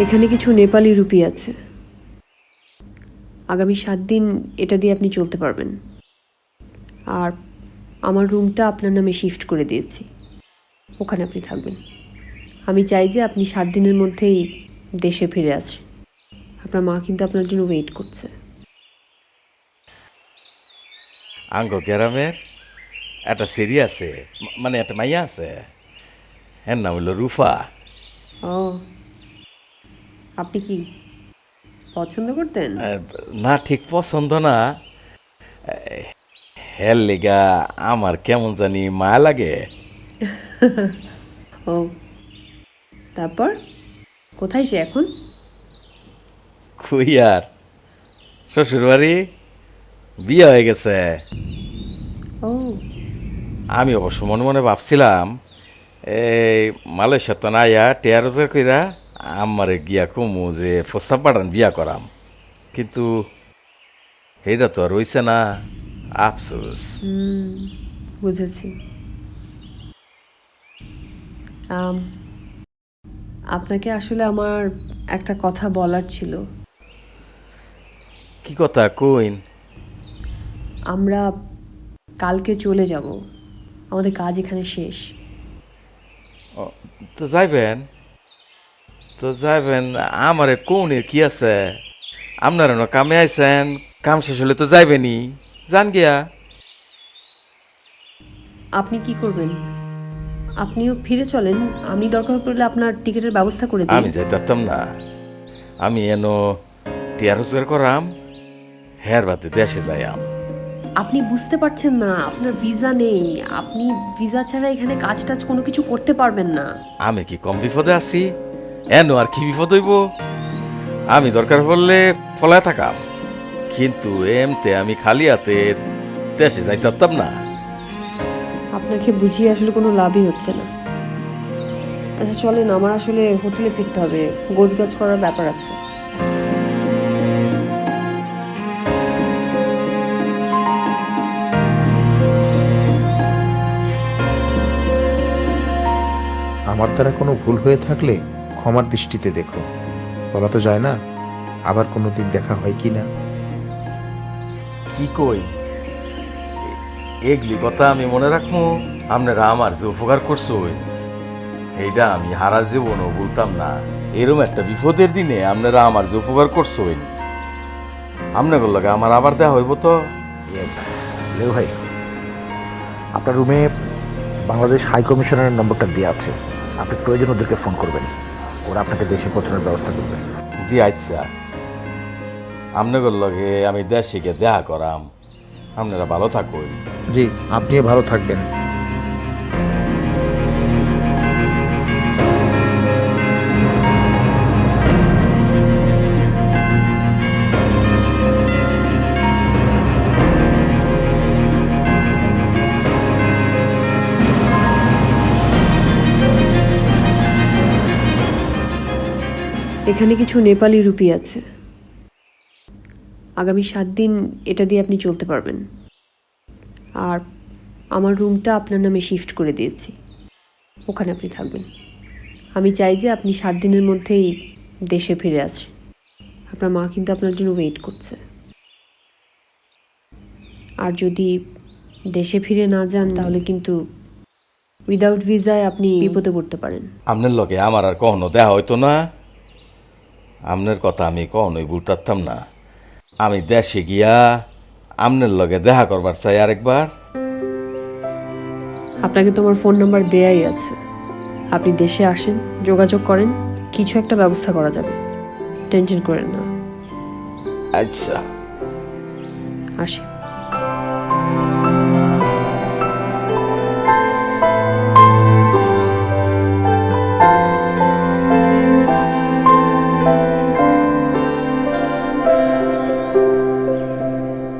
এখানে কিছু নেপালি রুপি আছে। আগামী সাত দিন এটা দিয়ে আপনি চলতে পারবেন। আর আমার রুমটা আপনার নামে শিফট করে দিয়েছি। ওখানে আপনি থাকবেন। আমি চাই যে আপনি সাত দিনের মধ্যেই দেশে ফিরে আসেন। আপনার মা কিন্তু আপনার জন্য ওয়েট করছে। আঙ্গ গ্রামের একটা সেরি আছে মানে একটা মাইয়া আছে। এর নাম হলো রুফা। ও। আপনি কি পছন্দ করতেন? না ঠিক পছন্দ না। হের লেগা আমার কেমন জানি মা লাগে। ও তারপর? কোথায় সে এখন? খুই আর। শ্বশুর বাড়ি বিয়ে হয়ে গেছে। ও। আমি অবশ্য মনে মনে ভাবছিলাম এই মালয়েশিয়া তো না ইয়া টেয়ারোজার কইরা। আমারে গিয়া কমু যে প্রস্তাব পাঠান বিয়া করাম। কিন্তু এইটা তো আর রইছে না আফসোস। হুম বুঝেছি। আম, আপনাকে আসলে আমার একটা কথা বলার ছিল। কি কথা কইন? আমরা কালকে চলে যাব। আমাদের কাজ এখানে শেষ। তো যাইবেন? তো যাইবেন আমারে কোনে কি আছে? আপনারা না কামে আইছেন কাম শেষ হলে তো যাইবেনি জান গিয়া। আপনি কি করবেন? আপনিও ফিরে চলেন আমি দরকার পড়লে আপনার টিকিটের ব্যবস্থা করে দিই। আমি যাইতাম না। আমি এন টিয়া রোজগার করাম হের বাদে দেশে যাইয়াম। আপনি বুঝতে পারছেন না আপনার ভিসা নেই। আপনি ভিসা ছাড়া এখানে কাজ টাজ কোনো কিছু করতে পারবেন না। আমি কি কম বিপদে আছি? এন আর কি বিপদ হইব? আমি দরকার পড়লে ফলায় থাকাম। কিন্তু এমতে আমি খালি হাতে দেশে যাইতাম না। আপনাকে বুঝিয়ে আসলে কোনো লাভই হচ্ছে না। আচ্ছা চলেন আমার আসলে হোটেলে ফিরতে হবে। গোছগাছ করার ব্যাপার আছে। আমার দ্বারা কোনো ভুল হয়ে থাকলে ক্ষমার দৃষ্টিতে দেখো। বলা তো যায় না আবার কোনো দিন দেখা হয় কি না? কি কই? এগুলি কথা আমি মনে রাখব আপনারা আমার যে উপকার করছ এইটা আমি হারা জীবনও বলতাম না। এরম একটা বিপদের দিনে আপনারা আমার যে উপকার করছ আপনাদের লগে আমার আবার দেওয়া হইব তো? ভাই আপনার রুমে বাংলাদেশ হাই কমিশনারের নম্বরটা দেওয়া আছে। আপনি প্রয়োজন ওদেরকে ফোন করবেন। ওরা আপনাকে দেশে পৌঁছানোর ব্যবস্থা করবে। জি আচ্ছা আপনাদের লগে আমি দেশে গিয়ে দেখা করাম। আপনারা ভালো থাকুন। জি, আপনিও ভালো থাকবেন। এখানে কিছু নেপালি রুপি আছে। আগামী সাত দিন এটা দিয়ে আপনি চলতে পারবেন। আর আমার রুমটা আপনার নামে শিফট করে দিয়েছি। ওখানে আপনি থাকবেন। আমি চাই যে আপনি সাত দিনের মধ্যেই দেশে ফিরে আসেন। আপনার মা কিন্তু আপনার জন্য ওয়েট করছে। আর যদি দেশে ফিরে না যান, তাহলে কিন্তু উইদাউট ভিসায় আপনি বিপদে পড়তে পারেন। আপনার লগে আমার আর কখনো দেখা হয়তো না। আপনার কথা আমি কখনোই ভুলতাম না। আমি দেশে গিয়া আপনার লগে দেখা করবার চাই আরেকবার। আপনাকে তোমার ফোন নাম্বার দেয়াই আছে। আপনি দেশে আসেন যোগাযোগ করেন কিছু একটা ব্যবস্থা করা যাবে। টেনশন করেন না। আচ্ছা। আসি।